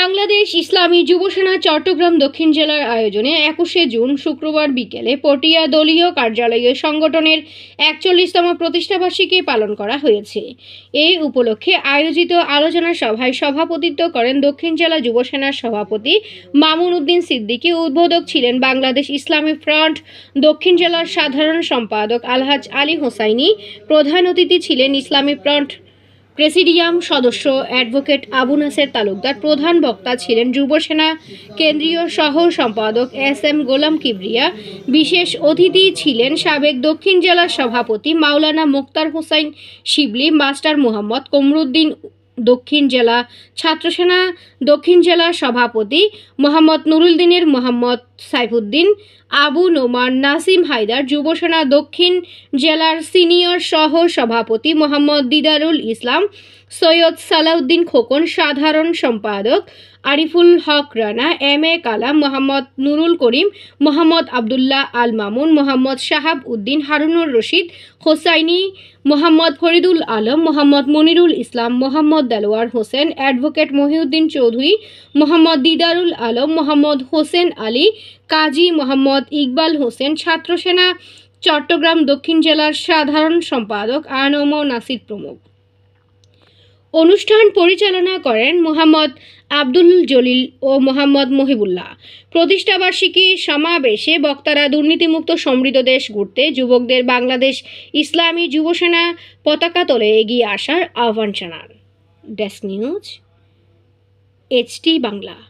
বাংলাদেশ ইসলামী যুবসেনা চট্টগ্রাম দক্ষিণ জেলার আয়োজনে একুশে জুন শুক্রবার বিকেলে পটিয়া দলীয় কার্যালয়ে সংগঠনের একচল্লিশতম প্রতিষ্ঠাবার্ষিকী পালন করা হয়েছে। এই উপলক্ষে আয়োজিত আলোচনা সভায় সভাপতিত্ব করেন দক্ষিণ জেলা যুবসেনার সভাপতি মামুন উদ্দিন সিদ্দিকী। উদ্বোধক ছিলেন বাংলাদেশ ইসলামী ফ্রন্ট, দক্ষিণ জেলার সাধারণ সম্পাদক আলহাজ আলী হোসাইনি। প্রধান অতিথি ছিলেন ইসলামী ফ্রন্ট প্রেসিডিয়াম সদস্য অ্যাডভোকেট আবু নাসের তালুকদার প্রধান বক্তা ছিলেন যুবসেনা, কেন্দ্রীয় সহ সম্পাদক এস এম গোলাম কিবরিয়া, বিশেষ অতিথি ছিলেন সাবেক দক্ষিণ জেলার সভাপতি মাওলানা মুক্তার হুসাইন শিবলি, মাস্টার মোহাম্মদ কমরুদ্দিন দক্ষিণ জেলা ছাত্রসেনা, দক্ষিণ জেলা সভাপতি মোহাম্মদ নুরুলদিনের মোহাম্মদ সাইফুদ্দিন, আবু নোমান নাসিম হায়দার যুবসেনা দক্ষিণ জেলার সিনিয়র সহ সভাপতি মোহাম্মদ দিদারুল ইসলাম, সৈয়দ সালাউদ্দিন খোকন সাধারণ সম্পাদক, Ariful Haque Rana, M A Kalam, Mohammad Nurul Karim, Mohammad Abdullah Al Mamun, Mohammad Shahab Uddin, Harunur Rashid, Hossaini Mohammad Faridul Alam, Mohammad Monirul Islam, Mohammad Delwar Hossain, advocate Mohiuddin Chowdhury, Mohammad Didarul Alam, Mohammad Hossain Ali, Kazi Mohammad Iqbal Hossain, Chhatrasena, Chattogram দক্ষিণ জেলার সাধারণ সম্পাদক আনম নাসির প্রমুখ। অনুষ্ঠান পরিচালনা করেন মোহাম্মদ আব্দুল জলিল ও মোহাম্মদ মহিবুল্লাহ। প্রতিষ্ঠাবার্ষিকী সমাবেশে বক্তারা দুর্নীতিমুক্ত সমৃদ্ধ দেশ গড়তে, যুবকদের বাংলাদেশ ইসলামী যুবসেনা পতাকা তলে এগিয়ে আসার আহ্বান জানান। Desk news, HT Bangla.